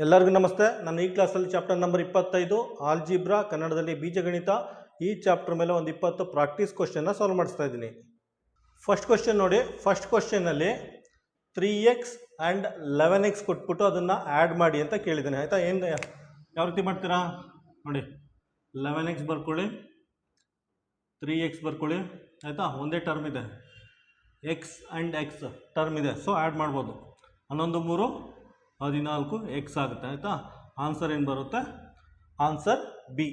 ಎಲ್ಲರಿಗೂ ನಮಸ್ತೆ. ನಾನು ಈ ಕ್ಲಾಸಲ್ಲಿ ಚಾಪ್ಟರ್ ನಂಬರ್ ಇಪ್ಪತ್ತೈದು, ಆಲ್ಜಿಬ್ರಾ, ಕನ್ನಡದಲ್ಲಿ ಬೀಜಗಣಿತ. ಈ ಚಾಪ್ಟರ್ ಮೇಲೆ ಒಂದು ಇಪ್ಪತ್ತು ಪ್ರಾಕ್ಟೀಸ್ ಕ್ವಶನ್ನ ಸಾಲ್ವ್ ಮಾಡಿಸ್ತಾ ಇದ್ದೀನಿ. ಫಸ್ಟ್ ಕ್ವಶನ್ ನೋಡಿ. First ಕ್ವಶನಲ್ಲಿ three x and eleven x ಕೊಟ್ಬಿಟ್ಟು ಅದನ್ನು ಆ್ಯಡ್ ಮಾಡಿ ಅಂತ ಕೇಳಿದ್ದೀನಿ. ಆಯಿತಾ? ಏನು ಯಾವ ರೀತಿ ಮಾಡ್ತೀರಾ? ನೋಡಿ. ಲೆವೆನ್ ಎಕ್ಸ್ ಬರ್ಕೊಳ್ಳಿ. ತ್ರೀ ಎಕ್ಸ್ ಬರ್ಕೊಳ್ಳಿ. ಆಯಿತಾ? ಒಂದೇ ಟರ್ಮ್ ಇದೆ. ಎಕ್ಸ್ ಆ್ಯಂಡ್ ಎಕ್ಸ್ ಟರ್ಮ್ ಇದೆ. ಸೊ, ಆ್ಯಡ್ ಮಾಡ್ಬೋದು. ಹನ್ನೊಂದು ಮೂರು ಹದಿನಾಲ್ಕು ಎಕ್ಸ್ ಆಗುತ್ತೆ, ಆಯಿತಾ? ಆನ್ಸರ್ ಏನು ಬರುತ್ತೆ? ಆನ್ಸರ್ ಬಿ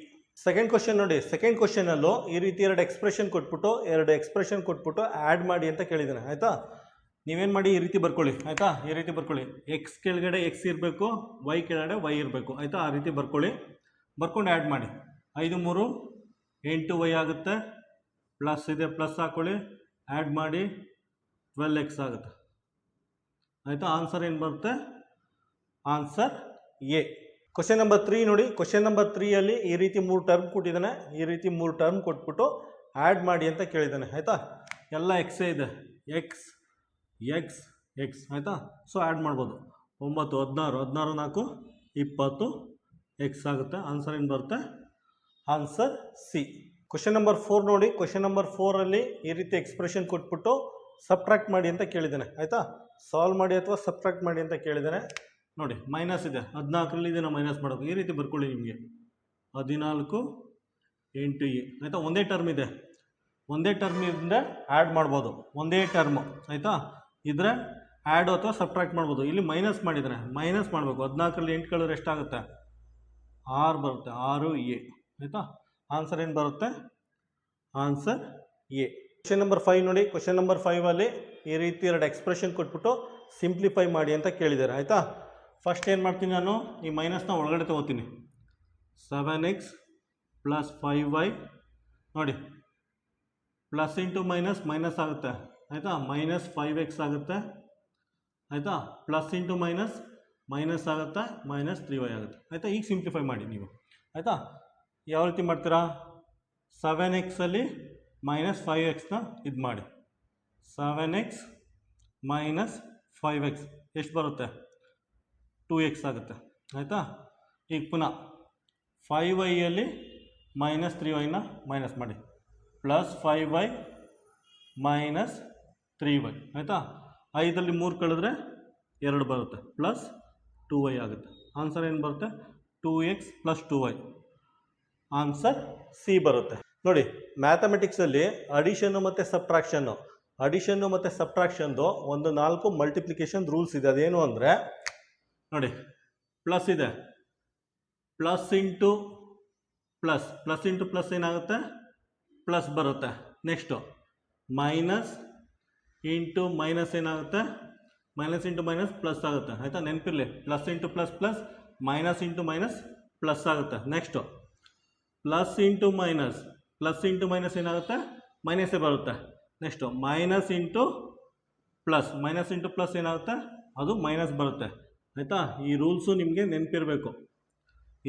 ಸೆಕೆಂಡ್ ಕ್ವಶನ್ ನೋಡಿ ಸೆಕೆಂಡ್ ಕ್ವಶನಲ್ಲೂ ಈ ರೀತಿ ಎರಡು ಎಕ್ಸ್ಪ್ರೆಷನ್ ಕೊಟ್ಬಿಟ್ಟು, ಎರಡು ಎಕ್ಸ್ಪ್ರೆಷನ್ ಕೊಟ್ಬಿಟ್ಟು ಆ್ಯಡ್ ಮಾಡಿ ಅಂತ ಕೇಳಿದ್ದಾನೆ, ಆಯಿತಾ? ನೀವೇನು ಮಾಡಿ, ಈ ರೀತಿ ಬರ್ಕೊಳ್ಳಿ, ಆಯಿತಾ? ಈ ರೀತಿ ಬರ್ಕೊಳ್ಳಿ. ಎಕ್ಸ್ ಕೆಳಗಡೆ ಎಕ್ಸ್ ಇರಬೇಕು ವೈ ಕೆಳಗಡೆ ವೈ ಇರಬೇಕು, ಆಯಿತಾ? ಆ ರೀತಿ ಬರ್ಕೊಳ್ಳಿ. ಬರ್ಕೊಂಡು ಆ್ಯಡ್ ಮಾಡಿ. ಐದು ಮೂರು, ಎಂಟು ವೈ ಆಗುತ್ತೆ. ಪ್ಲಸ್ ಇದೆ ಪ್ಲಸ್ ಹಾಕ್ಕೊಳ್ಳಿ ಆ್ಯಡ್ ಮಾಡಿ ಟ್ವೆಲ್ ಎಕ್ಸ್ ಆಗುತ್ತೆ. ಆಯಿತಾ? ಆನ್ಸರ್ ಏನು ಬರುತ್ತೆ? Answer A question number three ನೋಡಿ. ಕ್ವಶನ್ ನಂಬರ್ ತ್ರೀಯಲ್ಲಿ ಈ ರೀತಿ ಮೂರು ಟರ್ಮ್ ಕೊಟ್ಟಿದ್ದಾನೆ. ಈ ರೀತಿ ಮೂರು ಟರ್ಮ್ ಕೊಟ್ಬಿಟ್ಟು ಆ್ಯಡ್ ಮಾಡಿ ಅಂತ ಕೇಳಿದ್ದಾನೆ. ಆಯಿತಾ? ಎಲ್ಲ ಎಕ್ಸೇ ಇದೆ. ಎಕ್ಸ್ ಎಕ್ಸ್ ಎಕ್ಸ್ ಆಯಿತಾ? ಸೊ ಆ್ಯಡ್ ಮಾಡ್ಬೋದು. ಒಂಬತ್ತು, ಹದಿನಾರು ಹದಿನಾರು, ನಾಲ್ಕು, ಇಪ್ಪತ್ತು ಎಕ್ಸ್ ಆಗುತ್ತೆ. ಆನ್ಸರ್ ಏನು ಬರುತ್ತೆ? Answer C question number four ನೋಡಿ. ಕ್ವಶನ್ ನಂಬರ್ ಫೋರಲ್ಲಿ ಈ ರೀತಿ ಎಕ್ಸ್ಪ್ರೆಷನ್ ಕೊಟ್ಬಿಟ್ಟು ಸಬ್ಟ್ರಾಕ್ಟ್ ಮಾಡಿ ಅಂತ ಕೇಳಿದ್ದಾನೆ. ಆಯಿತಾ? ಸಾಲ್ವ್ ಮಾಡಿ ಅಥವಾ ಸಬ್ಟ್ರಾಕ್ಟ್ ಮಾಡಿ ಅಂತ ಕೇಳಿದ್ದಾನೆ. ನೋಡಿ ಮೈನಸ್ ಇದೆ. ಹದಿನಾಲ್ಕರಲ್ಲಿ ಇದನ್ನು ಮೈನಸ್ ಮಾಡಬೇಕು. ಈ ರೀತಿ ಬರ್ಕೊಳ್ಳಿ ನಿಮಗೆ. ಹದಿನಾಲ್ಕು ಎಂಟು ಎ. ಆಯಿತಾ? ಒಂದೇ ಟರ್ಮ್ ಇದೆ. ಒಂದೇ ಟರ್ಮಿಂದ ಆ್ಯಡ್ ಮಾಡ್ಬೋದು. ಒಂದೇ ಟರ್ಮು ಆಯಿತಾ? ಇದ್ರೆ ಆ್ಯಡ್ ಅಥವಾ ಸಬ್ಟ್ರಾಕ್ಟ್ ಮಾಡ್ಬೋದು. ಇಲ್ಲಿ ಮೈನಸ್ ಮಾಡಿದರೆ ಮೈನಸ್ ಮಾಡಬೇಕು. ಹದಿನಾಲ್ಕರಲ್ಲಿ ಎಂಟು ಕಳೆದ್ರೆ ಎಷ್ಟಾಗುತ್ತೆ? ಆರು ಬರುತ್ತೆ. ಆರು ಎ. ಆಯಿತಾ? ಆನ್ಸರ್ ಏನು ಬರುತ್ತೆ? Answer A. Question number five ನೋಡಿ. ಕ್ವಶನ್ ನಂಬರ್ ಫೈವಲ್ಲಿ ಈ ರೀತಿ ಎರಡು ಎಕ್ಸ್ಪ್ರೆಷನ್ ಕೊಟ್ಬಿಟ್ಟು ಸಿಂಪ್ಲಿಫೈ ಮಾಡಿ ಅಂತ ಕೇಳಿದ್ದಾರೆ. ಆಯಿತಾ? ಫಸ್ಟ್ ಏನು ಮಾಡ್ತೀನಿ ನಾನು? ಈ ಮೈನಸ್ನ ಒಳಗಡೆ ತೊಗೋತೀನಿ. Seven x plus five y ನೋಡಿ. ಪ್ಲಸ್ ಇಂಟು ಮೈನಸ್ ಮೈನಸ್ ಆಗುತ್ತೆ. ಆಯಿತಾ? ಮೈನಸ್ ಫೈವ್ ಎಕ್ಸ್ ಆಗುತ್ತೆ. ಆಯಿತಾ? ಪ್ಲಸ್ ಇಂಟು ಮೈನಸ್ ಮೈನಸ್ ಆಗುತ್ತೆ. ಮೈನಸ್ ತ್ರೀ ವೈ ಆಗುತ್ತೆ. ಆಯಿತಾ? ಈಗ ಸಿಂಪ್ಲಿಫೈ ಮಾಡಿ ನೀವು. ಆಯಿತಾ? ಯಾವ ರೀತಿ ಮಾಡ್ತೀರಾ? ಸೆವೆನ್ ಎಕ್ಸಲ್ಲಿ ಮೈನಸ್ ಫೈವ್ ಎಕ್ಸ್ನ ಇದು ಮಾಡಿ. Seven x minus five x ಎಷ್ಟು ಬರುತ್ತೆ? ಟೂ ಎಕ್ಸ್ ಆಗುತ್ತೆ. ಆಯಿತಾ? ಈಗ ಪುನಃ ಫೈವ್ ವೈಯಲ್ಲಿ ಮೈನಸ್ ತ್ರೀ ವೈನ ಮೈನಸ್ ಮಾಡಿ. Plus five y minus three y ಆಯಿತಾ? ಐದರಲ್ಲಿ ಮೂರು ಕಳೆದ್ರೆ ಎರಡು ಬರುತ್ತೆ. ಪ್ಲಸ್ ಟೂ ವೈ ಆಗುತ್ತೆ. ಆನ್ಸರ್ ಏನು ಬರುತ್ತೆ? Two x plus two y answer C ಬರುತ್ತೆ. ನೋಡಿ ಮ್ಯಾಥಮೆಟಿಕ್ಸಲ್ಲಿ ಅಡಿಷನ್ನು ಮತ್ತು ಸಬ್ಟ್ರಾಕ್ಷನ್ನು ಅಡಿಷನ್ನು ಮತ್ತು ಸಬ್ಟ್ರಾಕ್ಷನ್ದು ಒಂದು ನಾಲ್ಕು ಮಲ್ಟಿಪ್ಲಿಕೇಶನ್ ರೂಲ್ಸ್ ಇದೆ. ಅದೇನು ಅಂದರೆ ನೋಡಿ ಪ್ಲಸ್ ಇದೆ. Plus into plus plus into plus ಏನಾಗುತ್ತೆ? ಪ್ಲಸ್ ಬರುತ್ತೆ. ನೆಕ್ಸ್ಟು ಮೈನಸ್ ಇಂಟು ಮೈನಸ್ ಏನಾಗುತ್ತೆ? ಮೈನಸ್ ಇಂಟು ಮೈನಸ್ ಪ್ಲಸ್ ಆಗುತ್ತೆ. ಆಯಿತಾ? ನೆನಪಿರಲಿ. Plus into plus plus minus into minus plus ಆಗುತ್ತೆ. Next plus into minus plus into minus ಏನಾಗುತ್ತೆ? ಮೈನಸ್ಸೇ ಬರುತ್ತೆ. Next minus into plus minus into plus ಏನಾಗುತ್ತೆ? ಅದು ಮೈನಸ್ ಬರುತ್ತೆ. ಆಯಿತಾ? ಈ ರೂಲ್ಸು ನಿಮಗೆ ನೆನಪಿರಬೇಕು.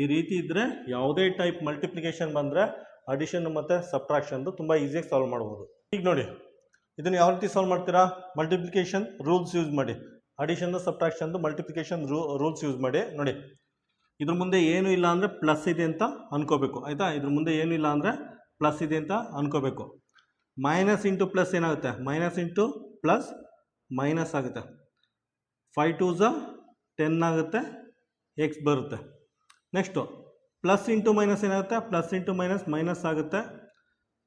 ಈ ರೀತಿ ಇದ್ದರೆ ಯಾವುದೇ ಟೈಪ್ ಮಲ್ಟಿಪ್ಲಿಕೇಶನ್ ಬಂದರೆ ಅಡಿಷನ್ ಮತ್ತು ಸಬ್ಟ್ರಾಕ್ಷನ್ದು ತುಂಬ ಈಸಿಯಾಗಿ ಸಾಲ್ವ್ ಮಾಡ್ಬೋದು. ಈಗ ನೋಡಿ, ಇದನ್ನು ಯಾವ ರೀತಿ ಸಾಲ್ವ್ ಮಾಡ್ತೀರಾ? ಮಲ್ಟಿಪ್ಲಿಕೇಶನ್ ರೂಲ್ಸ್ ಯೂಸ್ ಮಾಡಿ. ಅಡಿಷನ್ ಸಬ್ಟ್ರಾಕ್ಷನ್ದು ಮಲ್ಟಿಪ್ಲಿಕೇಶನ್ ರೂ, ರೂಲ್ಸ್ ಯೂಸ್ ಮಾಡಿ. ನೋಡಿ, ಇದ್ರ ಮುಂದೆ ಏನೂ ಇಲ್ಲ ಅಂದರೆ ಪ್ಲಸ್ ಇದೆ ಅಂತ ಅನ್ಕೋಬೇಕು. ಆಯಿತಾ? ಇದ್ರ ಮುಂದೆ ಏನೂ ಇಲ್ಲ ಅಂದರೆ ಪ್ಲಸ್ ಇದೆ ಅಂತ ಅನ್ಕೋಬೇಕು. ಮೈನಸ್ ಇಂಟು ಪ್ಲಸ್ ಏನಾಗುತ್ತೆ? ಮೈನಸ್ ಇಂಟು ಪ್ಲಸ್ ಮೈನಸ್ ಆಗುತ್ತೆ. ಫೈವ್ ಟೂ ಝ ಟೆನ್ ಆಗುತ್ತೆ ಎಕ್ಸ್ ಬರುತ್ತೆ. ನೆಕ್ಸ್ಟು ಪ್ಲಸ್ ಇಂಟು ಮೈನಸ್ ಏನಾಗುತ್ತೆ? ಪ್ಲಸ್ ಇಂಟು ಮೈನಸ್ ಮೈನಸ್ ಆಗುತ್ತೆ.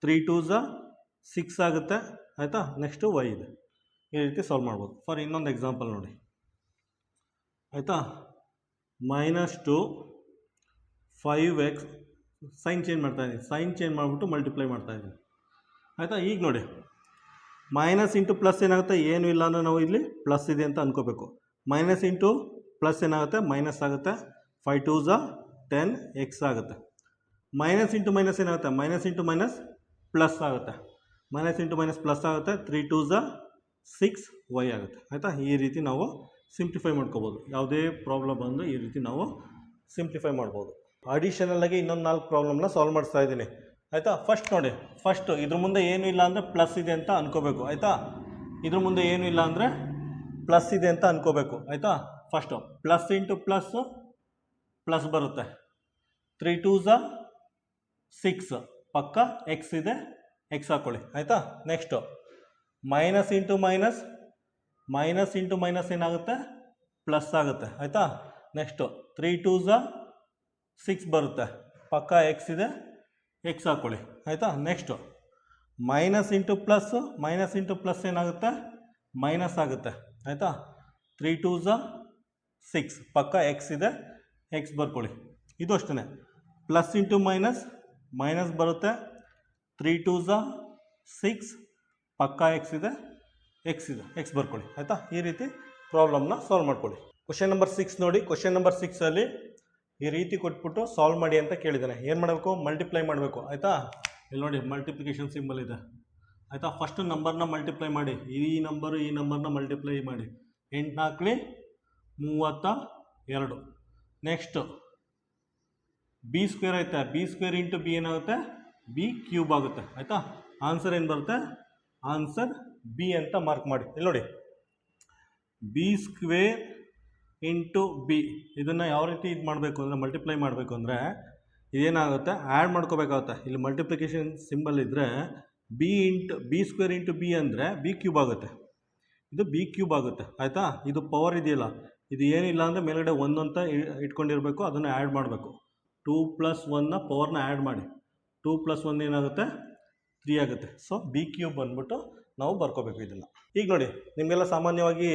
ತ್ರೀ ಟೂ ಝ ಸಿಕ್ಸ್ ಆಗುತ್ತೆ. ಆಯಿತಾ? ನೆಕ್ಸ್ಟು ವೈ ಇದೆ. ಈ ರೀತಿ ಸಾಲ್ವ್ ಮಾಡ್ಬೋದು. ಫಾರ್ ಇನ್ನೊಂದು ಎಕ್ಸಾಂಪಲ್ ನೋಡಿ. ಆಯಿತಾ? Minus two five x sign change ಮಾಡ್ತಾ ಇದ್ದೀನಿ ಸೈನ್ ಚೇಂಜ್ ಮಾಡಿಬಿಟ್ಟು ಮಲ್ಟಿಪ್ಲೈ ಮಾಡ್ತಾ ಇದ್ದೀನಿ ಆಯಿತಾ? ಈಗ ನೋಡಿ. ಮೈನಸ್ ಇಂಟು ಪ್ಲಸ್ ಏನಾಗುತ್ತೆ? ಏನೂ ಇಲ್ಲ ಅಂದರೆ ನಾವು ಇಲ್ಲಿ ಪ್ಲಸ್ ಇದೆ ಅಂತ ಅಂದ್ಕೋಬೇಕು ಮೈನಸ್ ಇಂಟು ಪ್ಲಸ್ ಏನಾಗುತ್ತೆ? ಮೈನಸ್ ಆಗುತ್ತೆ. ಫೈವ್ ಟೂ ಝ ಟೆನ್ ಎಕ್ಸ್ ಆಗುತ್ತೆ. ಮೈನಸ್ ಇಂಟು ಮೈನಸ್ ಏನಾಗುತ್ತೆ? ಮೈನಸ್ ಇಂಟು ಮೈನಸ್ ಪ್ಲಸ್ ಆಗುತ್ತೆ. ಮೈನಸ್ ಇಂಟು ಮೈನಸ್ ಪ್ಲಸ್ ಆಗುತ್ತೆ. ತ್ರೀ ಟೂ ಝ ಸಿಕ್ಸ್ ವೈ ಆಗುತ್ತೆ. ಆಯಿತಾ? ಈ ರೀತಿ ನಾವು ಸಿಂಪ್ಲಿಫೈ ಮಾಡ್ಕೋಬೋದು. ಯಾವುದೇ ಪ್ರಾಬ್ಲಮ್ ಬಂದು ಈ ರೀತಿ ನಾವು ಸಿಂಪ್ಲಿಫೈ ಮಾಡ್ಬೋದು. ಅಡಿಷನಲ್ಲಾಗಿ ಇನ್ನೊಂದು ನಾಲ್ಕು ಪ್ರಾಬ್ಲಮ್ನ ಸಾಲ್ವ್ ಮಾಡಿಸ್ತಾ ಇದ್ದೀನಿ. ಆಯಿತಾ? ಫಸ್ಟ್ ನೋಡಿ. ಫಸ್ಟು ಇದ್ರ ಮುಂದೆ ಏನೂ ಇಲ್ಲ ಅಂದರೆ ಪ್ಲಸ್ ಇದೆ ಅಂತ ಅನ್ಕೋಬೇಕು. ಆಯಿತಾ? ಇದ್ರ ಮುಂದೆ ಏನೂ ಇಲ್ಲ ಅಂದರೆ ಪ್ಲಸ್ ಇದೆ ಅಂತ ಅನ್ಕೋಬೇಕು. ಆಯಿತಾ? First plus into plus plus ಬರುತ್ತೆ. ತ್ರೀ ಟೂ ಝ ಸಿಕ್ಸ್ ಪಕ್ಕ ಎಕ್ಸ್ ಇದೆ ಎಕ್ಸ್ ಹಾಕ್ಕೊಳ್ಳಿ ಆಯಿತಾ? Next minus into minus minus into minus ಏನಾಗುತ್ತೆ? ಪ್ಲಸ್ ಆಗುತ್ತೆ, ಆಯಿತಾ? ನೆಕ್ಸ್ಟು ತ್ರೀ ಟೂ ಝ ಸಿಕ್ಸ್ ಬರುತ್ತೆ, ಪಕ್ಕ ಎಕ್ಸ್ ಇದೆ ಎಕ್ಸ್ ಹಾಕ್ಕೊಳ್ಳಿ ಆಯಿತಾ? Next minus into plus minus into plus ಏನಾಗುತ್ತೆ? ಮೈನಸ್ ಆಗುತ್ತೆ, ಆಯಿತಾ? ತ್ರೀ ಟೂ ಸಿಕ್ಸ್ ಪಕ್ಕ ಎಕ್ಸ್ ಇದೆ ಎಕ್ಸ್ ಬರ್ಕೊಳ್ಳಿ. ಇದು ಅಷ್ಟೇ ಪ್ಲಸ್ ಇಂಟು ಮೈನಸ್ ಮೈನಸ್ ಬರುತ್ತೆ. ತ್ರೀ ಟೂ ಝ ಸಿಕ್ಸ್ ಪಕ್ಕ ಎಕ್ಸ್ ಇದೆ ಎಕ್ಸ್ ಇದೆ. ಎಕ್ಸ್ ಬರ್ಕೊಳ್ಳಿ. ಆಯಿತಾ? ಈ ರೀತಿ ಪ್ರಾಬ್ಲಮ್ನ ಸಾಲ್ವ್ ಮಾಡ್ಕೊಳ್ಳಿ. ಕ್ವಶನ್ ನಂಬರ್ ಸಿಕ್ಸ್ ನೋಡಿ. ಕ್ವಶನ್ ನಂಬರ್ ಸಿಕ್ಸಲ್ಲಿ ಈ ರೀತಿ ಕೊಟ್ಬಿಟ್ಟು ಸಾಲ್ವ್ ಮಾಡಿ ಅಂತ ಕೇಳಿದ್ದಾನೆ. ಏನು ಮಾಡಬೇಕು? ಮಲ್ಟಿಪ್ಲೈ ಮಾಡಬೇಕು. ಆಯಿತಾ? ಇಲ್ಲಿ ನೋಡಿ ಮಲ್ಟಿಪ್ಲಿಕೇಶನ್ ಸಿಂಬಲ್ ಇದೆ. ಆಯಿತಾ? ಫಸ್ಟ್ ನಂಬರ್ನ ಮಲ್ಟಿಪ್ಲೈ ಮಾಡಿ. ಈ ನಂಬರು ಈ ನಂಬರ್ನ ಮಲ್ಟಿಪ್ಲೈ ಮಾಡಿ. ಎಂಟು ನಾಲ್ಕಲಿ ಮೂವತ್ತ ಎರಡು. ನೆಕ್ಸ್ಟು ಬಿ ಸ್ಕ್ವೇರ್ ಐತೆ. ಬಿ ಸ್ಕ್ವೇರ್ ಇಂಟು ಬಿ ಏನಾಗುತ್ತೆ? ಬಿ ಕ್ಯೂಬ್ ಆಗುತ್ತೆ. ಆಯಿತಾ? ಆನ್ಸರ್ ಏನು ಬರುತ್ತೆ? ಆನ್ಸರ್ ಬಿ ಅಂತ ಮಾರ್ಕ್ ಮಾಡಿ. ಇಲ್ಲಿ ನೋಡಿ. ಬಿ ಸ್ಕ್ವೇರ್ ಇಂಟು ಬಿ ಇದನ್ನು ಯಾವ ರೀತಿ ಇದು ಮಾಡಬೇಕು ಅಂದರೆ ಮಲ್ಟಿಪ್ಲೈ ಮಾಡಬೇಕು ಅಂದರೆ, ಇದೇನಾಗುತ್ತೆ? ಆ್ಯಡ್ ಮಾಡ್ಕೋಬೇಕಾಗುತ್ತೆ. ಇಲ್ಲಿ ಮಲ್ಟಿಪ್ಲಿಕೇಶನ್ ಸಿಂಬಲ್ ಇದ್ದರೆ b into b square into b ಅಂದರೆ ಬಿ ಕ್ಯೂಬ್ ಆಗುತ್ತೆ. ಇದು ಬಿ ಕ್ಯೂಬ್ ಆಗುತ್ತೆ. ಆಯಿತಾ? ಇದು ಪವರ್ ಇದೆಯಲ್ಲ. ಇದು ಏನಿಲ್ಲ ಅಂದರೆ ಮೇಲ್ಗಡೆ ಒಂದು ಅಂತ ಇಟ್ಕೊಂಡಿರಬೇಕು, ಅದನ್ನು ಆ್ಯಡ್ ಮಾಡಬೇಕು. ಟೂ ಪ್ಲಸ್ ಒನ್ನ ಪವರ್ನ ಆ್ಯಡ್ ಮಾಡಿ. ಟೂ ಪ್ಲಸ್ ಒನ್ ಏನಾಗುತ್ತೆ? ತ್ರೀ ಆಗುತ್ತೆ. ಸೊ ಬಿ ಕ್ಯೂಬ್ ಬಂದ್ಬಿಟ್ಟು ನಾವು ಬರ್ಕೋಬೇಕು ಇದನ್ನು. ಈಗ ನೋಡಿ, ನಿಮಗೆಲ್ಲ ಸಾಮಾನ್ಯವಾಗಿ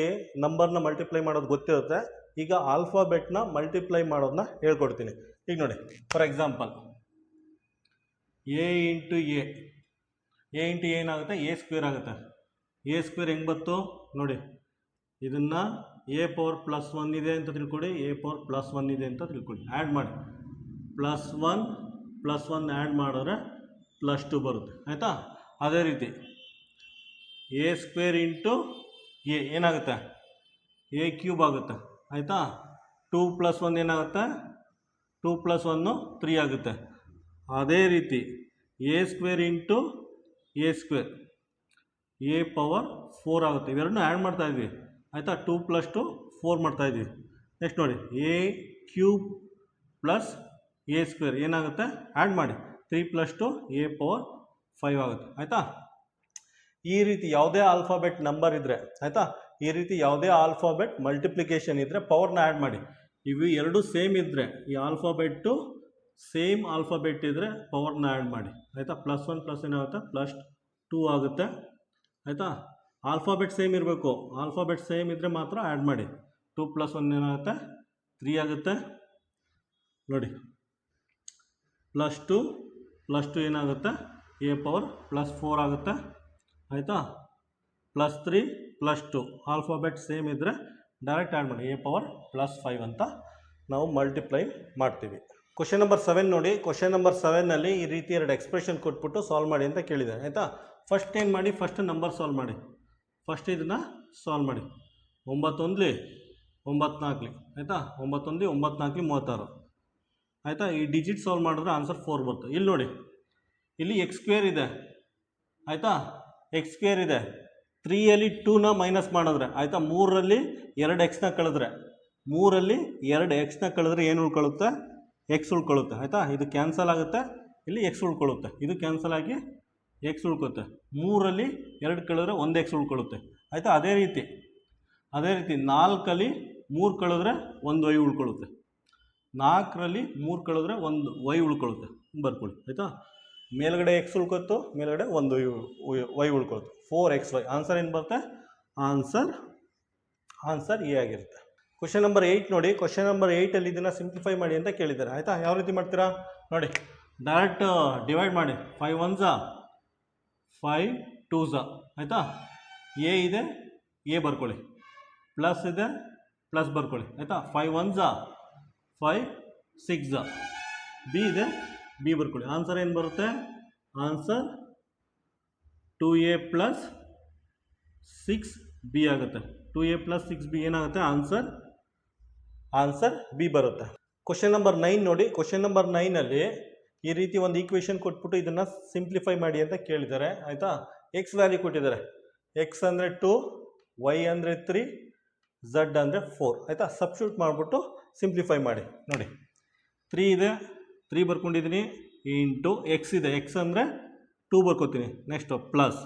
ನಂಬರ್ನ ಮಲ್ಟಿಪ್ಲೈ ಮಾಡೋದು ಗೊತ್ತಿರುತ್ತೆ. ಈಗ ಆಲ್ಫಾಬೆಟ್ನ ಮಲ್ಟಿಪ್ಲೈ ಮಾಡೋದನ್ನ ಹೇಳ್ಕೊಡ್ತೀನಿ. ಈಗ ನೋಡಿ for example a into a a into ಏನಾಗುತ್ತೆ? ಎ ಸ್ಕ್ವೇರ್ ಆಗುತ್ತೆ. ಎ ಸ್ಕ್ವೇರ್ ಹೆಂಗೆ ಬಂತು? ನೋಡಿ, ಇದನ್ನು ಎ ಪವರ್ ಪ್ಲಸ್ ಒನ್ ಇದೆ ಅಂತ ತಿಳ್ಕೊಳ್ಳಿ ಎ ಪವರ್ ಪ್ಲಸ್ ಒನ್ ಇದೆ ಅಂತ ತಿಳ್ಕೊಳ್ಳಿ. ಆ್ಯಡ್ ಮಾಡಿ. Plus one plus one add ಮಾಡಿದ್ರೆ ಪ್ಲಸ್ ಟು ಬರುತ್ತೆ. ಆಯಿತಾ? ಅದೇ ರೀತಿ. ಎ ಸ್ಕ್ವೇರ್ ಇಂಟು ಎ ಏನಾಗುತ್ತೆ? ಎ ಕ್ಯೂಬ್ ಆಗುತ್ತೆ. ಆಯಿತಾ? ಟೂ ಪ್ಲಸ್ ಒನ್ ಏನಾಗುತ್ತೆ? ಟೂ ಪ್ಲಸ್ ಒನ್ನು ತ್ರೀ ಆಗುತ್ತೆ. ಅದೇ ರೀತಿ a square into a square a power four ಆಗುತ್ತೆ. ಇವೆರಡನ್ನೂ ಆ್ಯಡ್ ಮಾಡ್ತಾ ಇದ್ವಿ. ಆಯಿತಾ? ಟೂ ಪ್ಲಸ್ ಟು ಫೋರ್ ಮಾಡ್ತಾ ಇದ್ದೀವಿ ನೆಕ್ಸ್ಟ್ ನೋಡಿ, a cube plus a square ಏನಾಗುತ್ತೆ? ಆ್ಯಡ್ ಮಾಡಿ. Three plus two a power five ಆಗುತ್ತೆ. ಆಯಿತಾ? ಈ ರೀತಿ ಯಾವುದೇ ಆಲ್ಫಾಬೆಟ್ ನಂಬರ್ ಇದ್ದರೆ ಆಯಿತಾ? ಈ ರೀತಿ ಯಾವುದೇ ಆಲ್ಫಾಬೆಟ್ ಮಲ್ಟಿಪ್ಲಿಕೇಶನ್ ಇದ್ದರೆ ಪವರ್ನ ಆ್ಯಡ್ ಮಾಡಿ. ಇವು ಎರಡು ಸೇಮ್ ಇದ್ದರೆ ಈ ಆಲ್ಫಾಬೆಟ್ಟು ಸೇಮ್ ಆಲ್ಫಾಬೆಟ್ ಇದ್ದರೆ ಪವರ್ನ ಆ್ಯಡ್ ಮಾಡಿ. ಆಯಿತಾ? ಪ್ಲಸ್ ಒನ್ ಪ್ಲಸ್ ಏನಾಗುತ್ತೆ ಪ್ಲಸ್ ಟೂ ಆಗುತ್ತೆ. ಆಯಿತಾ? ಆಲ್ಫಾಬೆಟ್ ಸೇಮ್ ಇರಬೇಕು. ಆಲ್ಫಾಬೆಟ್ ಸೇಮ್ ಇದ್ದರೆ ಮಾತ್ರ ಆ್ಯಡ್ ಮಾಡಿ. ಟೂ ಪ್ಲಸ್ ಒನ್ ಏನಾಗುತ್ತೆ? ತ್ರೀ ಆಗುತ್ತೆ. ನೋಡಿ. ಪ್ಲಸ್ ಟು ಪ್ಲಸ್ ಟು ಏನಾಗುತ್ತೆ? ಎ ಪವರ್ ಪ್ಲಸ್ ಫೋರ್ ಆಗುತ್ತೆ. ಆಯಿತಾ? Plus three plus two alphabet same ಇದ್ದರೆ ಡೈರೆಕ್ಟ್ ಆ್ಯಡ್ ಮಾಡಿ. ಎ ಪವರ್ ಪ್ಲಸ್ ಫೈವ್ ಅಂತ ನಾವು ಮಲ್ಟಿಪ್ಲೈ ಮಾಡ್ತೀವಿ. ಕ್ವಶನ್ ನಂಬರ್ ಸೆವೆನ್ ನೋಡಿ. ಕ್ವಶನ್ ನಂಬರ್ ಸೆವೆನ್ನಲ್ಲಿ ಈ ರೀತಿ ಎರಡು ಎಕ್ಸ್ಪ್ರೆಷನ್ ಕೊಟ್ಬಿಟ್ಟು ಸಾಲ್ವ್ ಮಾಡಿ ಅಂತ ಕೇಳಿದ್ದಾರೆ. ಆಯಿತಾ? ಫಸ್ಟ್ ಏನು ಮಾಡಿ? ಫಸ್ಟ್ ನಂಬರ್ ಸಾಲ್ವ್ ಮಾಡಿ. ಫಸ್ಟ್ ಇದನ್ನು ಸಾಲ್ವ್ ಮಾಡಿ. ಒಂಬತ್ತೊಂದ್ಲಿ ಒಂಬತ್ತು ನಾಲ್ಕಲಿ ಆಯಿತಾ? ಒಂಬತ್ತೊಂದು ಒಂಬತ್ನಾಲ್ಕಲಿ ಮೂವತ್ತಾರು. ಆಯಿತಾ? ಈ ಡಿಜಿಟ್ ಸಾಲ್ವ್ ಮಾಡಿದ್ರೆ ಆನ್ಸರ್ ಫೋರ್ ಬರುತ್ತೆ. ಇಲ್ಲಿ ನೋಡಿ. ಇಲ್ಲಿ ಎಕ್ಸ್ ಸ್ಕ್ವೇರ್ ಇದೆ. ಆಯಿತಾ? ಎಕ್ಸ್ ಸ್ಕ್ವೇರ್ ಇದೆ. ತ್ರೀಯಲ್ಲಿ ಟೂನ ಮೈನಸ್ ಮಾಡಿದ್ರೆ, ಆಯಿತಾ? ಮೂರರಲ್ಲಿ ಎರಡು ಎಕ್ಸ್ನ ಕಳೆದ್ರೆ. ಮೂರಲ್ಲಿ ಎರಡು ಎಕ್ಸ್ನ ಕಳೆದ್ರೆ ಏನು ಉಳ್ಕೊಳ್ಳುತ್ತೆ? ಎಕ್ಸ್ ಉಳ್ಕೊಳ್ಳುತ್ತೆ. ಆಯಿತಾ? ಇದು ಕ್ಯಾನ್ಸಲ್ ಆಗುತ್ತೆ. ಇಲ್ಲಿ ಎಕ್ಸ್ ಉಳ್ಕೊಳ್ಳುತ್ತೆ. ಇದು ಕ್ಯಾನ್ಸಲ್ ಆಗಿ ಎಕ್ಸ್ ಉಳ್ಕೊತ್ತೆ. ಮೂರಲ್ಲಿ ಎರಡು ಕಳೆದ್ರೆ ಒಂದು ಎಕ್ಸ್ ಉಳ್ಕೊಳ್ಳುತ್ತೆ ಆಯಿತಾ? ಅದೇ ರೀತಿ. ಅದೇ ರೀತಿ ನಾಲ್ಕಲ್ಲಿ ಮೂರು ಕಳೆದ್ರೆ ಒಂದು ವೈ ಉಳ್ಕೊಳ್ಳುತ್ತೆ ನಾಲ್ಕರಲ್ಲಿ ಮೂರು ಕಳೆದ್ರೆ ಒಂದು ವೈ ಉಳ್ಕೊಳ್ಳುತ್ತೆ ಬರ್ಕೊಳ್ಳಿ. ಆಯಿತಾ? ಮೇಲ್ಗಡೆ ಎಕ್ಸ್ ಉಳ್ಕೊತ್ತು, ಮೇಲ್ಗಡೆ ಒಂದು ವೈ ಉಳ್ಕೊಳುತ್ತೆ. ಫೋರ್ ಎಕ್ಸ್ ವೈ ಆನ್ಸರ್ ಏನು ಬರುತ್ತೆ? ಆನ್ಸರ್ ಆನ್ಸರ್ ಎ ಆಗಿರುತ್ತೆ. ಕ್ವಶನ್ ನಂಬರ್ ಏಯ್ಟ್ ನೋಡಿ. ಕ್ವಶನ್ ನಂಬರ್ ಏಯ್ಟಲ್ಲಿ ಇದನ್ನು ಸಿಂಪ್ಲಿಫೈ ಮಾಡಿ ಅಂತ ಕೇಳಿದ್ದಾರೆ. ಆಯಿತಾ? ಯಾವ ರೀತಿ ಮಾಡ್ತೀರಾ? ನೋಡಿ. ಡೈರೆಕ್ಟ್ ಡಿವೈಡ್ ಮಾಡಿ. ಫೈವ್ ಒನ್ ಝಾ ಫೈವ್ ಟೂ ಆಯಿತಾ? ಎ ಇದೆ ಎ ಬರ್ಕೊಳ್ಳಿ. ಪ್ಲಸ್ ಇದೆ ಪ್ಲಸ್ ಬರ್ಕೊಳ್ಳಿ. ಆಯಿತಾ? ಫೈವ್ ಒನ್ ಝಾ ಫೈವ್ ಸಿಕ್ಸ್ ಬಿ ಇದೆ ಬಿ ಬರ್ಕೊಳ್ಳಿ. ಆನ್ಸರ್ ಏನು ಬರುತ್ತೆ? Answer two a plus six b ಆಗುತ್ತೆ. Two a plus six b ಏನಾಗುತ್ತೆ? ಆನ್ಸರ್ ಆನ್ಸರ್ ಬಿ ಬರುತ್ತೆ. ಕ್ವಶನ್ ನಂಬರ್ ನೈನ್ ನೋಡಿ. ಕ್ವಶನ್ ನಂಬರ್ ನೈನಲ್ಲಿ ಈ ರೀತಿ ಒಂದು ಈಕ್ವೇಷನ್ ಕೊಟ್ಬಿಟ್ಟು ಇದನ್ನು ಸಿಂಪ್ಲಿಫೈ ಮಾಡಿ ಅಂತ ಕೇಳಿದ್ದಾರೆ. ಆಯಿತಾ? ಎಕ್ಸ್ ವ್ಯಾಲ್ಯೂ ಕೊಟ್ಟಿದ್ದಾರೆ. ಎಕ್ಸ್ ಅಂದರೆ ಟು ವೈ ಅಂದರೆ ತ್ರೀ ಝಡ್ ಅಂದರೆ ಫೋರ್ ಆಯಿತಾ? ಸಬ್ಸ್ಟ್ಯೂಟ್ ಮಾಡಿಬಿಟ್ಟು ಸಿಂಪ್ಲಿಫೈ ಮಾಡಿ. ನೋಡಿ. ತ್ರೀ ಇದೆ. ತ್ರೀ ಬರ್ಕೊಂಡಿದ್ದೀನಿ ಇಂಟು ಎಕ್ಸ್ ಇದೆ. ಎಕ್ಸ್ ಅಂದರೆ ಟೂ ಬರ್ಕೋತೀನಿ. ನೆಕ್ಸ್ಟು ಪ್ಲಸ್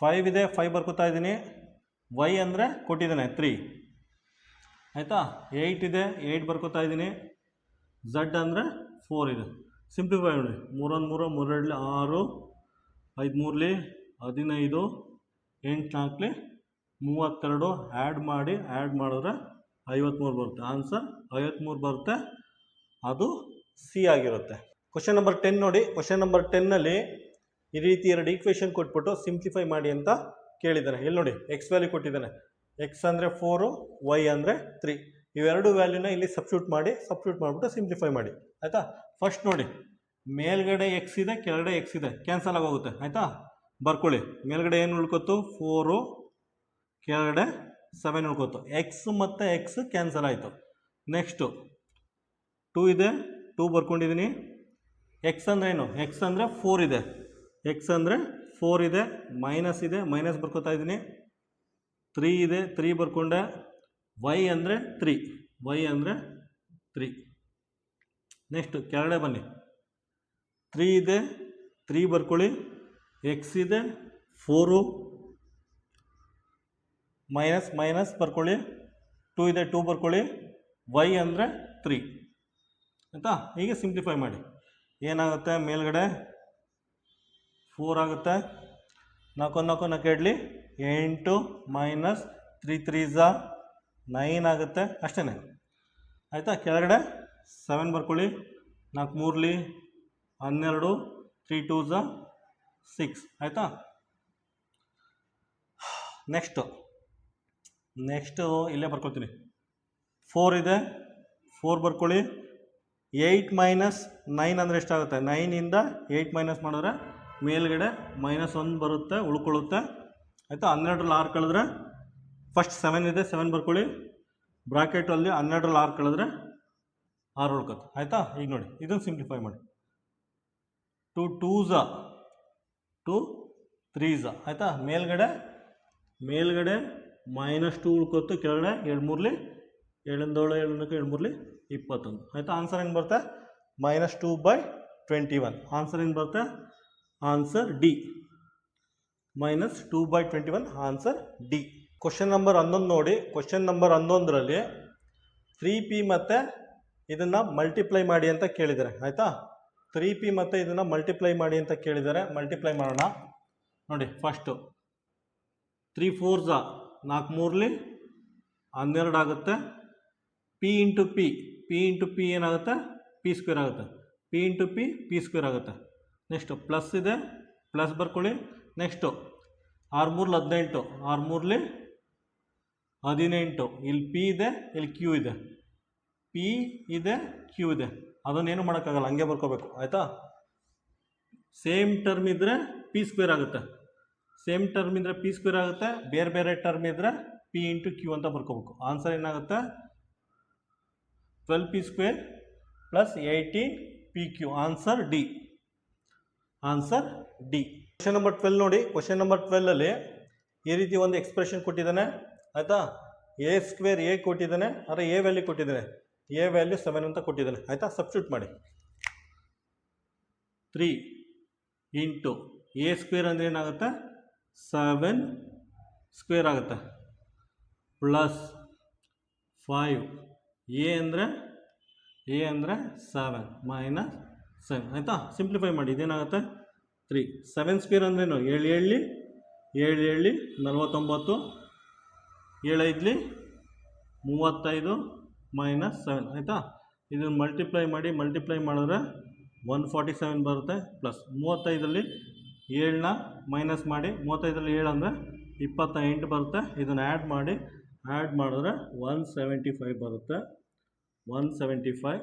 ಫೈವ್ ಇದೆ. ಫೈವ್ ಬರ್ಕೋತಾ ಇದ್ದೀನಿ ವೈ ಅಂದರೆ ಕೊಟ್ಟಿದ್ದಾನೆ ತ್ರೀ ಆಯಿತಾ? ಏಯ್ಟ್ ಇದೆ. ಏಯ್ಟ್ ಬರ್ಕೋತಾ ಇದ್ದೀನಿ ಝಡ್ ಅಂದರೆ ಫೋರ್ ಇದೆ. ಸಿಂಪ್ಲಿಫೈ ಮಾಡಿ. ಮೂರೊಂದು ಮೂರು ಮೂರೆರಡ್ಲಿ ಆರು ಐದು ಮೂರಲಿ ಹದಿನೈದು ಎಂಟು ನಾಲ್ಕಲಿ ಮೂವತ್ತೆರಡು ಆ್ಯಡ್ ಮಾಡಿ ಆ್ಯಡ್ ಮಾಡಿದ್ರೆ ಐವತ್ತ್ಮೂರು ಬರುತ್ತೆ. ಆನ್ಸರ್ ಐವತ್ತ್ಮೂರು ಬರುತ್ತೆ. ಅದು ಸಿ ಆಗಿರುತ್ತೆ. ಕ್ವಶನ್ ನಂಬರ್ ಟೆನ್ ನೋಡಿ. ಕ್ವಶನ್ ನಂಬರ್ ಟೆನ್ನಲ್ಲಿ ಈ ರೀತಿ ಎರಡು ಈಕ್ವೇಷನ್ ಕೊಟ್ಬಿಟ್ಟು ಸಿಂಪ್ಲಿಫೈ ಮಾಡಿ ಅಂತ ಕೇಳಿದ್ದಾನೆ. ಇಲ್ಲಿ ನೋಡಿ ಎಕ್ಸ್ ವ್ಯಾಲ್ಯೂ ಕೊಟ್ಟಿದ್ದಾನೆ. ಎಕ್ಸ್ ಅಂದರೆ ಫೋರು ವೈ ಅಂದರೆ ತ್ರೀ ಇವೆರಡು ವ್ಯಾಲ್ಯೂನ ಇಲ್ಲಿ ಸಬ್ಸ್ಟ್ಯೂಟ್ ಮಾಡಿ ಸಬ್ಸ್ಟ್ಯೂಟ್ ಮಾಡಿಬಿಟ್ಟು ಸಿಂಪ್ಲಿಫೈ ಮಾಡಿ. ಆಯಿತಾ? ಫಸ್ಟ್ ನೋಡಿ, ಮೇಲ್ಗಡೆ ಎಕ್ಸ್ ಇದೆ, ಕೆಳಗಡೆ ಎಕ್ಸ್ ಇದೆ. ಕ್ಯಾನ್ಸಲ್ ಆಗೋಗುತ್ತೆ, ಆಯಿತಾ? ಬರ್ಕೊಳ್ಳಿ. ಮೇಲ್ಗಡೆ ಏನು ಉಳ್ಕೊತು ಫೋರು ಕೆಳಗಡೆ ಸೆವೆನ್ ಉಳ್ಕೊತು ಎಕ್ಸ್ ಮತ್ತು ಎಕ್ಸ್ ಕ್ಯಾನ್ಸಲ್ ಆಯಿತು. ನೆಕ್ಸ್ಟು ಟೂ ಇದೆ ಟೂ ಬರ್ಕೊಂಡಿದ್ದೀನಿ ಎಕ್ಸ್ ಅಂದರೆ ಏನು? ಎಕ್ಸ್ ಅಂದರೆ ಫೋರ್ ಇದೆ. ಎಕ್ಸ್ ಅಂದರೆ ಫೋರ್ ಇದೆ ಮೈನಸ್ ಇದೆ ಮೈನಸ್ ಬರ್ಕೋತಾ ಇದ್ದೀನಿ ತ್ರೀ ಇದೆ ತ್ರೀ ಬರ್ಕೊಂಡೆ. ವೈ ಅಂದರೆ ತ್ರೀ ವೈ ಅಂದರೆ ತ್ರೀ ನೆಕ್ಸ್ಟ್ ಕೆಳಗಡೆ ಬನ್ನಿ. ತ್ರೀ ಇದೆ, ತ್ರೀ ಬರ್ಕೊಳ್ಳಿ. ಎಕ್ಸ್ ಇದೆ ಫೋರು ಮೈನಸ್ ಮೈನಸ್ ಬರ್ಕೊಳ್ಳಿ. ಟೂ ಇದೆ ಟೂ ಬರ್ಕೊಳ್ಳಿ. ವೈ ಅಂದರೆ ತ್ರೀ ಆಯಿತಾ? ಹೀಗೆ ಸಿಂಪ್ಲಿಫೈ ಮಾಡಿ. ಏನಾಗುತ್ತೆ? ಮೇಲ್ಗಡೆ ಫೋರ್ ಆಗುತ್ತೆ. ನಾಲ್ಕು ನಾಲ್ಕು ನಾಲ್ಕು ಇಡಲಿ. ಎಂಟು ಮೈನಸ್ ತ್ರೀ ತ್ರೀ ಝಾ ನೈನ್ ಆಗುತ್ತೆ. ಅಷ್ಟೇ ಆಯಿತಾ? ಕೆಳಗಡೆ ಸೆವೆನ್ ಬರ್ಕೊಳ್ಳಿ. ನಾಲ್ಕು ಮೂರಲಿ, ಹನ್ನೆರಡು, ತ್ರೀ ಟೂ ಸಿಕ್ಸ್. ಆಯಿತಾ? ನೆಕ್ಸ್ಟು. ನೆಕ್ಸ್ಟು ಇಲ್ಲೇ ಬರ್ಕೊಳ್ತೀನಿ. ಫೋರ್ ಇದೆ. ಫೋರ್ ಬರ್ಕೊಳ್ಳಿ. ಏಯ್ಟ್ ಮೈನಸ್ ನೈನ್ ಅಂದರೆ ಎಷ್ಟಾಗುತ್ತೆ? ನೈನಿಂದ ಏಯ್ಟ್ ಮೈನಸ್ ಮಾಡಿದ್ರೆ ಮೇಲ್ಗಡೆ ಮೈನಸ್ ಒಂದು ಬರುತ್ತೆ, ಉಳ್ಕೊಳ್ಳುತ್ತೆ. ಆಯಿತಾ? ಹನ್ನೆರಡರಲ್ಲಿ ಆರು ಕಳೆದ್ರೆ, ಫಸ್ಟ್ ಸೆವೆನ್ ಇದೆ, ಸೆವೆನ್ ಬರ್ಕೊಳ್ಳಿ. ಬ್ರಾಕೆಟಲ್ಲಿ ಹನ್ನೆರಡರಲ್ಲಿ ಆರು ಕಳೆದ್ರೆ ಆರು ಉಳ್ಕತ್ತೆ ಆಯಿತಾ? ಈಗ ನೋಡಿ ಇದನ್ನು ಸಿಂಪ್ಲಿಫೈ ಮಾಡಿ. ಟು ಟೂ ಝ ಟು ತ್ರೀ ಝ ಆಯಿತಾ? ಮೇಲ್ಗಡೆ ಮೇಲ್ಗಡೆ ಮೈನಸ್ ಟು ಉಳ್ಕೊತ್ತು, ಕೆಳಗಡೆ ಎರಡು ಮೂರಲಿ ಏಳೊಂದೋಳು ಏಳೊಂದಕ್ಕೆ ಎರಡು ಮೂರಲಿ ಇಪ್ಪತ್ತೊಂದು. ಆಯಿತಾ? ಆನ್ಸರ್ ಏನು ಬರುತ್ತೆ? Minus two by twenty one answer ಏನು ಬರುತ್ತೆ? Answer D minus two by twenty one answer D question number ಹನ್ನೊಂದು ನೋಡಿ. ಕ್ವಶನ್ ನಂಬರ್ ಹನ್ನೊಂದರಲ್ಲಿ ತ್ರೀ ಪಿ ಮತ್ತು ಇದನ್ನು ಮಲ್ಟಿಪ್ಲೈ ಮಾಡಿ ಅಂತ ಕೇಳಿದ್ದಾರೆ, ಆಯಿತಾ? ತ್ರೀ ಪಿ ಮತ್ತು ಇದನ್ನು ಮಲ್ಟಿಪ್ಲೈ ಮಾಡಿ ಅಂತ ಕೇಳಿದ್ದಾರೆ. ಮಲ್ಟಿಪ್ಲೈ ಮಾಡೋಣ. ನೋಡಿ ಫಸ್ಟು ತ್ರೀ ಫೋರ್ ನಾಲ್ಕು ಮೂರಲಿ ಹನ್ನೆರಡು ಆಗುತ್ತೆ. P into p p into p ಏನಾಗುತ್ತೆ? ಪಿ ಸ್ಕ್ವೇರ್ ಆಗುತ್ತೆ. P into p p square ಆಗುತ್ತೆ. ನೆಕ್ಸ್ಟು ಪ್ಲಸ್ ಇದೆ. ಪ್ಲಸ್ ಬರ್ಕೊಳ್ಳಿ. ನೆಕ್ಸ್ಟು ಆರು ಮೂರ್ಲಿ ಹದಿನೆಂಟು. ಆರು ಮೂರ್ಲಿ ಹದಿನೆಂಟು. ಇಲ್ಲಿ ಪಿ ಇದೆ, ಇಲ್ಲಿ ಕ್ಯೂ ಇದೆ. ಪಿ ಇದೆ ಕ್ಯೂ ಇದೆ. ಅದನ್ನೇನು ಮಾಡೋಕ್ಕಾಗಲ್ಲ, ಹಂಗೆ ಬರ್ಕೋಬೇಕು. ಆಯಿತಾ? ಸೇಮ್ ಟರ್ಮ್ ಇದ್ದರೆ ಪಿ ಸ್ಕ್ವೇರ್ ಆಗುತ್ತೆ. ಸೇಮ್ ಟರ್ಮ್ ಇದ್ದರೆ ಪಿ ಸ್ಕ್ವೇರ್ ಆಗುತ್ತೆ. ಬೇರೆ ಬೇರೆ ಟರ್ಮ್ ಇದ್ದರೆ ಪಿ ಇಂಟು ಕ್ಯೂ ಅಂತ ಬರ್ಕೋಬೇಕು. ಆನ್ಸರ್ ಏನಾಗುತ್ತೆ? Twelve p square plus eighteen p q answer D answer D question number twelve ನೋಡಿ. ಕ್ವಶನ್ ನಂಬರ್ ಟ್ವೆಲ್ಲಲ್ಲಿ ಈ ರೀತಿ ಒಂದು ಎಕ್ಸ್ಪ್ರೆಷನ್ ಕೊಟ್ಟಿದ್ದಾನೆ. ಆಯಿತಾ? ಎ ಸ್ಕ್ವೇರ್ ಎ ಕೊಟ್ಟಿದ್ದಾನೆ. ಆದರೆ ಎ ವ್ಯಾಲ್ಯೂ ಕೊಟ್ಟಿದ್ದಾನೆ. ಎ ವ್ಯಾಲ್ಯೂ ಸೆವೆನ್ ಅಂತ ಕೊಟ್ಟಿದ್ದಾನೆ. ಆಯಿತಾ? ಸಬ್ಸ್ಟ್ಯೂಟ್ ಮಾಡಿ. ತ್ರೀ ಇಂಟು ಎ ಸ್ಕ್ವೇರ್ ಅಂದರೆ ಏನಾಗುತ್ತೆ? ಸೆವೆನ್ ಸ್ಕ್ವೇರ್ ಆಗುತ್ತೆ. ಪ್ಲಸ್ ಫೈವ್ ಎ ಅಂದರೆ ಎ ಅಂದರೆ ಸೆವೆನ್ ಮೈನಸ್ ಸೆವೆನ್ ಆಯಿತಾ? ಸಿಂಪ್ಲಿಫೈ ಮಾಡಿ. ಇದೇನಾಗುತ್ತೆ? ತ್ರೀ ಸೆವೆನ್ ಸ್ಕ್ವೇರ್ ಅಂದ್ರೇನು ಏಳು ಏಳಲಿ ಏಳು ಹೇಳಿ ನಲ್ವತ್ತೊಂಬತ್ತು ಏಳೈದ್ಲಿ ಮೂವತ್ತೈದು ಮೈನಸ್ ಸೆವೆನ್ ಆಯಿತಾ? ಇದನ್ನು ಮಲ್ಟಿಪ್ಲೈ ಮಾಡಿ ಮಲ್ಟಿಪ್ಲೈ ಮಾಡಿದ್ರೆ ಒನ್ ಫಾರ್ಟಿ ಸೆವೆನ್ ಬರುತ್ತೆ ಪ್ಲಸ್ ಮೂವತ್ತೈದರಲ್ಲಿ ಏಳನ್ನ ಮೈನಸ್ ಮಾಡಿ, ಮೂವತ್ತೈದರಲ್ಲಿ ಏಳು ಅಂದರೆ ಇಪ್ಪತ್ತ ಎಂಟು ಬರುತ್ತೆ. ಇದನ್ನು ಆ್ಯಡ್ ಮಾಡಿ ಆ್ಯಡ್ ಮಾಡಿದ್ರೆ ಒನ್ ಸೆವೆಂಟಿ ಫೈವ್ ಬರುತ್ತೆ. ಒನ್ ಸೆವೆಂಟಿ ಫೈವ್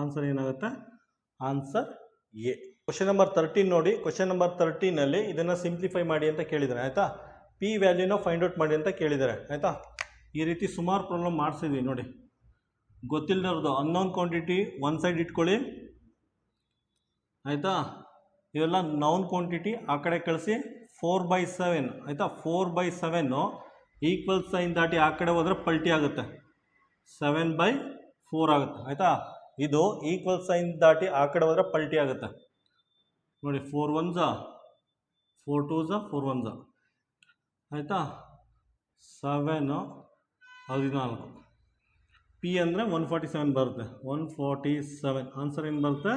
ಆನ್ಸರ್ ಏನಾಗುತ್ತೆ? Answer A question number thirteen ನೋಡಿ. ಕ್ವಶನ್ ನಂಬರ್ ತರ್ಟೀನಲ್ಲಿ ಇದನ್ನು ಸಿಂಪ್ಲಿಫೈ ಮಾಡಿ ಅಂತ ಕೇಳಿದ್ದಾರೆ, ಆಯಿತಾ? ಪಿ ವ್ಯಾಲ್ಯೂನ ಫೈಂಡ್ ಔಟ್ ಮಾಡಿ ಅಂತ ಕೇಳಿದ್ದಾರೆ, ಆಯಿತಾ? ಈ ರೀತಿ ಸುಮಾರು ಪ್ರಾಬ್ಲಮ್ ಮಾಡಿಸಿದ್ವಿ ನೋಡಿ. ಗೊತ್ತಿಲ್ಲದವ್ರದ್ದು ಅನ್ನೋನ್ ಕ್ವಾಂಟಿಟಿ ಒನ್ ಸೈಡ್ ಇಟ್ಕೊಳ್ಳಿ. ಆಯಿತಾ? ಇವೆಲ್ಲ ನೌನ್ ಕ್ವಾಂಟಿಟಿ ಆ ಕಡೆ ಕಳಿಸಿ ಫೋರ್ ಬೈ ಸೆವೆನ್ ಆಯಿತಾ? Four by seven equal sign ದಾಟಿ ಆ ಕಡೆ ಹೋದರೆ ಪಲ್ಟಿ ಆಗುತ್ತೆ. ಸೆವೆನ್ ಬೈ ಫೋರ್ ಆಗುತ್ತೆ. ಆಯಿತಾ? ಇದು ಈಕ್ವಲ್ ಸೈನ್ ದಾಟಿ ಆ ಕಡೆ ಹೋದರೆ ಪಲ್ಟಿ ಆಗುತ್ತೆ. ನೋಡಿ ಫೋರ್ ಒನ್ ಝಾ ಫೋರ್ ಟೂ ಝಾ ಫೋರ್ ಒನ್ ಝಾ ಆಯಿತಾ? ಸೆವೆನು ಹದಿನಾಲ್ಕು. ಪಿ ಅಂದರೆ ಒನ್ ಫಾರ್ಟಿ ಸೆವೆನ್ ಬರುತ್ತೆ. ಒನ್ ಫಾರ್ಟಿ ಸೆವೆನ್ ಆನ್ಸರ್ ಏನು ಬರುತ್ತೆ?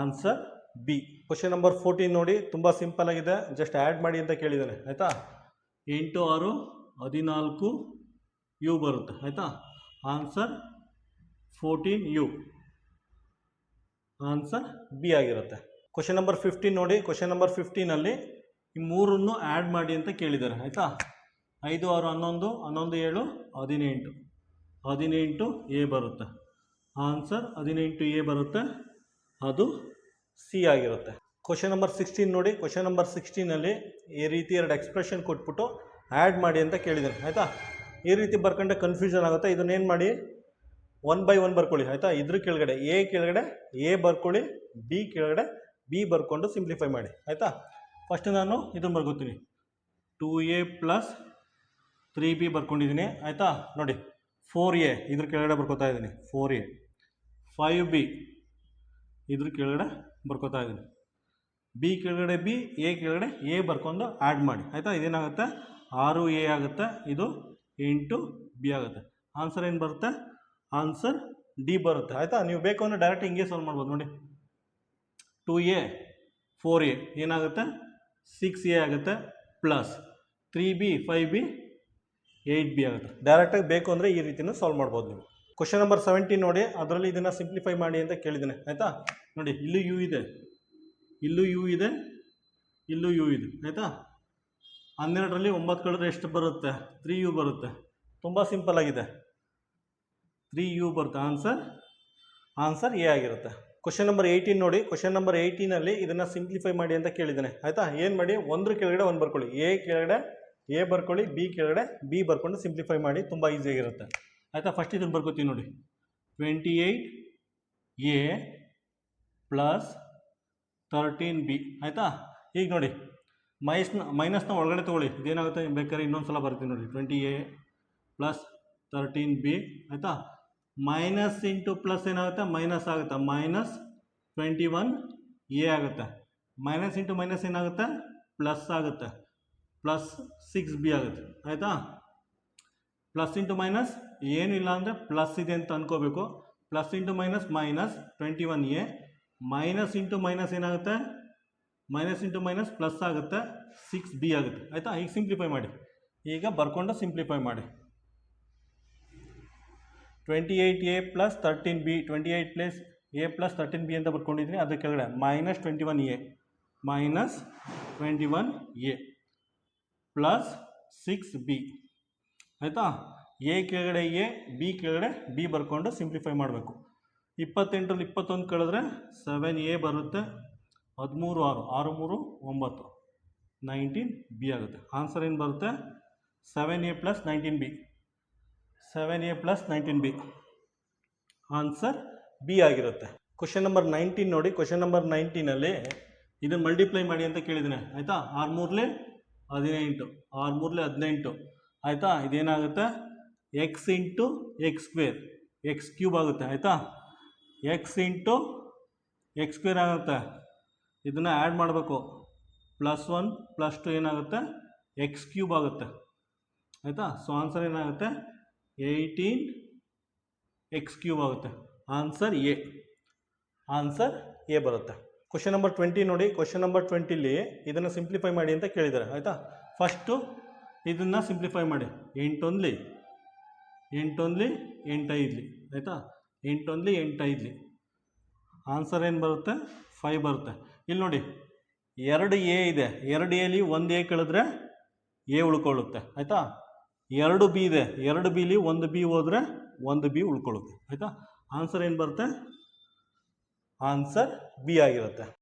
Answer B question number fourteen ನೋಡಿ, ತುಂಬ ಸಿಂಪಲ್ ಆಗಿದೆ. ಜಸ್ಟ್ ಆ್ಯಡ್ ಮಾಡಿ ಅಂತ ಕೇಳಿದ್ದಾನೆ. ಆಯಿತಾ? ಎಂಟು, ಆರು, ಹದಿನಾಲ್ಕು ಯು ಬರುತ್ತೆ. ಆಯಿತಾ? Answer fourteen u answer B ಆಗಿರುತ್ತೆ. ಕ್ವಶನ್ ನಂಬರ್ ಫಿಫ್ಟೀನ್ ನೋಡಿ. ಕ್ವಶನ್ ನಂಬರ್ ಫಿಫ್ಟೀನಲ್ಲಿ ಈ ಮೂರನ್ನು ಆ್ಯಡ್ ಮಾಡಿ ಅಂತ ಕೇಳಿದ್ದಾರೆ. ಆಯಿತಾ? ಐದು, ಆರು, ಹನ್ನೊಂದು ಹನ್ನೊಂದು, ಏಳು, ಹದಿನೆಂಟು. ಹದಿನೆಂಟು, ಎ ಬರುತ್ತೆ. ಆನ್ಸರ್ ಹದಿನೆಂಟು, ಎ ಬರುತ್ತೆ. ಅದು ಸಿ ಆಗಿರುತ್ತೆ. ಕ್ವಶನ್ ನಂಬರ್ ಸಿಕ್ಸ್ಟೀನ್ ನೋಡಿ. ಕ್ವಶನ್ ನಂಬರ್ ಸಿಕ್ಸ್ಟೀನಲ್ಲಿ ಈ ರೀತಿ ಎರಡು ಎಕ್ಸ್ಪ್ರೆಷನ್ ಕೊಟ್ಬಿಟ್ಟು ಆ್ಯಡ್ ಮಾಡಿ ಅಂತ ಕೇಳಿದ್ರು ಆಯಿತಾ? ಈ ರೀತಿ ಬರ್ಕೊಂಡ್ರೆ ಕನ್ಫ್ಯೂಷನ್ ಆಗುತ್ತೆ. ಇದನ್ನೇನು ಮಾಡಿ? ಒನ್ ಬೈ ಒನ್ ಬರ್ಕೊಳ್ಳಿ. ಆಯಿತಾ? ಇದ್ರ ಕೆಳಗಡೆ ಎ ಕೆಳಗಡೆ, ಎ ಬರ್ಕೊಳ್ಳಿ, ಬಿ ಕೆಳಗಡೆ, ಬಿ ಬರ್ಕೊಂಡು ಸಿಂಪ್ಲಿಫೈ ಮಾಡಿ. ಆಯಿತಾ? ಫಸ್ಟ್ ನಾನು ಇದನ್ನು ಬರ್ಕೋತೀನಿ two a plus three b ಬರ್ಕೊಂಡಿದ್ದೀನಿ ಆಯಿತಾ? ನೋಡಿ ಫೋರ್ ಎ ಇದ್ರ ಕೆಳಗಡೆ ಬರ್ಕೋತಾ ಇದ್ದೀನಿ ಫೋರ್ ಎ ಫೈವ್ ಬಿ ಇದ್ರ ಕೆಳಗಡೆ ಬರ್ಕೋತಾ ಇದ್ದೀನಿ ಬಿ ಕೆಳಗಡೆ ಬಿ ಎ ಕೆಳಗಡೆ ಎ ಬರ್ಕೊಂಡು ಆ್ಯಡ್ ಮಾಡಿ. ಆಯಿತಾ? ಇದೇನಾಗುತ್ತೆ? ಆರು ಎ ಆಗುತ್ತೆ, ಇದು ಎಂಟು ಬಿ ಆಗುತ್ತೆ. ಆನ್ಸರ್ ಏನು ಬರುತ್ತೆ? ಆನ್ಸರ್ ಡಿ ಬರುತ್ತೆ. ಆಯಿತಾ? ನೀವು ಬೇಕು ಅಂದರೆ ಡೈರೆಕ್ಟ್ ಹಿಂಗೆ ಸಾಲ್ವ್ ಮಾಡ್ಬೋದು. ನೋಡಿ. ಟೂ ಎ ಫೋರ್ ಎ ಏನಾಗುತ್ತೆ? ಸಿಕ್ಸ್ ಎ ಆಗುತ್ತೆ plus three b five b eight b ಆಗುತ್ತೆ. ಡೈರೆಕ್ಟಾಗಿ ಬೇಕು ಅಂದರೆ ಈ ರೀತಿನೂ ಸಾಲ್ವ್ ಮಾಡ್ಬೋದು ನೀವು. ಕ್ವಶನ್ ನಂಬರ್ ಸೆವೆಂಟೀನ್ ನೋಡಿ, ಅದರಲ್ಲಿ ಇದನ್ನು ಸಿಂಪ್ಲಿಫೈ ಮಾಡಿ ಅಂತ ಕೇಳಿದ್ದೇನೆ. ಆಯಿತಾ? ನೋಡಿ, ಇಲ್ಲೂ ಯು ಇದೆ. ಇಲ್ಲೂ ಯು ಇದೆ, ಇಲ್ಲೂ ಯು ಇದೆ. ಆಯಿತಾ? ಹನ್ನೆರಡರಲ್ಲಿ ಒಂಬತ್ತು ಕಳೆದ್ರೆ ಎಷ್ಟು ಬರುತ್ತೆ? ತ್ರೀ ಯು ಬರುತ್ತೆ. ತುಂಬ ಸಿಂಪಲ್ ಆಗಿದೆ. ತ್ರೀ ಯು ಬರುತ್ತೆ. ಆನ್ಸರ್ ಆನ್ಸರ್ ಎ ಆಗಿರುತ್ತೆ. ಕ್ವಶನ್ ನಂಬರ್ ಏಯ್ಟೀನ್ ನೋಡಿ ಕ್ವಶನ್ ನಂಬರ್ ಏಯ್ಟೀನಲ್ಲಿ ಇದನ್ನು ಸಿಂಪ್ಲಿಫೈ ಮಾಡಿ ಅಂತ ಕೇಳಿದ್ದಾನೆ. ಆಯಿತಾ? ಏನು ಮಾಡಿ? ಒಂದ್ರ ಕೆಳಗಡೆ ಒಂದು ಬರ್ಕೊಳ್ಳಿ. ಎ ಕೆಳಗಡೆ ಎ ಬರ್ಕೊಳ್ಳಿ ಬಿ ಕೆಳಗಡೆ ಬಿ ಬರ್ಕೊಂಡು ಸಿಂಪ್ಲಿಫೈ ಮಾಡಿ, ತುಂಬ ಈಸಿಯಾಗಿರುತ್ತೆ ಆಯಿತಾ? ಫಸ್ಟ್ ಇದನ್ನು ಬರ್ಕೋತೀವಿ ನೋಡಿ. Twenty eight a plus thirteen b ಆಯಿತಾ? ಈಗ ನೋಡಿ ಮೈಸ್ನ ಮೈನಸ್ನ ಒಳಗಡೆ ತೊಗೊಳ್ಳಿ. ಇದೇನಾಗುತ್ತೆ? ಬೇಕಾದ್ರೆ ಇನ್ನೊಂದು ಸಲ ಬರ್ತೀನಿ ನೋಡಿ. Twenty A plus thirteen B ಆಯಿತಾ? ಮೈನಸ್ ಇಂಟು ಪ್ಲಸ್ ಏನಾಗುತ್ತೆ? ಮೈನಸ್ ಆಗುತ್ತೆ. ಮೈನಸ್ ಟ್ವೆಂಟಿ ಒನ್ ಎ ಆಗುತ್ತೆ. ಮೈನಸ್ ಇಂಟು ಮೈನಸ್ ಏನಾಗುತ್ತೆ? ಪ್ಲಸ್ ಆಗುತ್ತೆ. ಪ್ಲಸ್ ಸಿಕ್ಸ್ ಬಿ ಆಗುತ್ತೆ. ಆಯಿತಾ? ಪ್ಲಸ್ ಇಂಟು ಮೈನಸ್ ಏನಿಲ್ಲ ಅಂದರೆ ಪ್ಲಸ್ ಇದೆ ಅಂತ ಅಂದ್ಕೋಬೇಕು plus into minus minus twenty one A minus into minus ಏನಾಗುತ್ತೆ? ಮೈನಸ್ ಇಂಟು ಮೈನಸ್ ಪ್ಲಸ್ ಆಗುತ್ತೆ ಸಿಕ್ಸ್ ಬಿ ಆಗುತ್ತೆ. ಆಯಿತಾ? ಈಗ ಸಿಂಪ್ಲಿಫೈ ಮಾಡಿ. ಈಗ ಬರ್ಕೊಂಡು ಸಿಂಪ್ಲಿಫೈ ಮಾಡಿ. Twenty eight A plus thirteen B twenty eight plus A plus thirteen B ಅಂತ ಬರ್ಕೊಂಡಿದ್ದೀನಿ. ಅದಕ್ಕೆ ಕೆಳಗಡೆ minus twenty one A minus twenty one A plus six B ಆಯಿತಾ? ಎ ಕೆಳಗಡೆ ಎ ಬಿ ಕೆಳಗಡೆ ಬಿ ಬರ್ಕೊಂಡು ಸಿಂಪ್ಲಿಫೈ ಮಾಡಬೇಕು. ಇಪ್ಪತ್ತೆಂಟರಲ್ಲಿ ಇಪ್ಪತ್ತೊಂದು ಕಳೆದ್ರೆ ಸೆವೆನ್ ಎ ಬರುತ್ತೆ. ಹದಿಮೂರು ಆರು ಆರು ಮೂರು ಒಂಬತ್ತು. ನೈನ್ಟೀನ್ ಬಿ ಆಗುತ್ತೆ. ಆನ್ಸರ್ ಏನು ಬರುತ್ತೆ? Seven A plus nineteen B seven A plus nineteen B answer B ಆಗಿರುತ್ತೆ. ಕ್ವಶನ್ ನಂಬರ್ ನೈನ್ಟೀನ್ ನೋಡಿ. ಕ್ವಶನ್ ನಂಬರ್ ನೈನ್ಟೀನಲ್ಲಿ ಇದನ್ನು ಮಲ್ಟಿಪ್ಲೈ ಮಾಡಿ ಅಂತ ಕೇಳಿದ್ದೀನಿ. ಆಯಿತಾ? ಆರು ಮೂರಲೆ ಹದಿನೆಂಟು, ಆರು ಮೂರಲೆ ಹದಿನೆಂಟು. ಆಯಿತಾ? ಇದೇನಾಗುತ್ತೆ? X into X square. X cube ಆಗುತ್ತೆ, ಆಯಿತಾ? ಎಕ್ಸ್ ಇಂಟು ಎಕ್ಸ್ ಸ್ಕ್ವೇರ್ ಆಗುತ್ತೆ. ಇದನ್ನು ಆ್ಯಡ್ ಮಾಡಬೇಕು. ಪ್ಲಸ್ ಒನ್, ಪ್ಲಸ್ ಟು ಏನಾಗುತ್ತೆ? ಎಕ್ಸ್ ಕ್ಯೂಬ್ ಆಗುತ್ತೆ. ಆಯಿತಾ? ಸೊ ಆನ್ಸರ್ ಏನಾಗುತ್ತೆ? ಏಯ್ಟೀನ್ ಎಕ್ಸ್ ಕ್ಯೂಬ್ ಆಗುತ್ತೆ. ಆನ್ಸರ್ ಎ ಆನ್ಸರ್ ಎ ಬರುತ್ತೆ. ಕ್ವಶನ್ ನಂಬರ್ ಟ್ವೆಂಟಿ ನೋಡಿ ಕ್ವಶನ್ ನಂಬರ್ ಟ್ವೆಂಟಿಲಿ ಇದನ್ನು ಸಿಂಪ್ಲಿಫೈ ಮಾಡಿ ಅಂತ ಕೇಳಿದ್ದಾರೆ, ಆಯಿತಾ? ಫಸ್ಟು ಇದನ್ನು ಸಿಂಪ್ಲಿಫೈ ಮಾಡಿ. ಎಂಟೊಂದ್ಲಿ ಎಂಟೊಂದ್ಲಿ ಎಂಟೈದ್ಲಿ ಆಯಿತಾ? ಎಂಟೊಂದ್ಲಿ ಎಂಟೈದ್ಲಿ ಆನ್ಸರ್ ಏನು ಬರುತ್ತೆ? ಫೈವ್ ಬರುತ್ತೆ. ಇಲ್ಲಿ ನೋಡಿ, ಎರಡು ಎ ಇದೆ. ಎರಡು ಎಲಿ ಒಂದು ಎ ಕಳೆದ್ರೆ ಎ ಉಳ್ಕೊಳ್ಳುತ್ತೆ, ಆಯಿತಾ? ಎರಡು ಬಿ ಇದೆ. ಎರಡು ಬಿಲಿ ಒಂದು ಬಿ ಹೋದರೆ ಒಂದು ಬಿ ಉಳ್ಕೊಳ್ಳುತ್ತೆ, ಆಯಿತಾ? ಆನ್ಸರ್ ಏನು ಬರುತ್ತೆ? ಆನ್ಸರ್ ಬಿ ಆಗಿರುತ್ತೆ.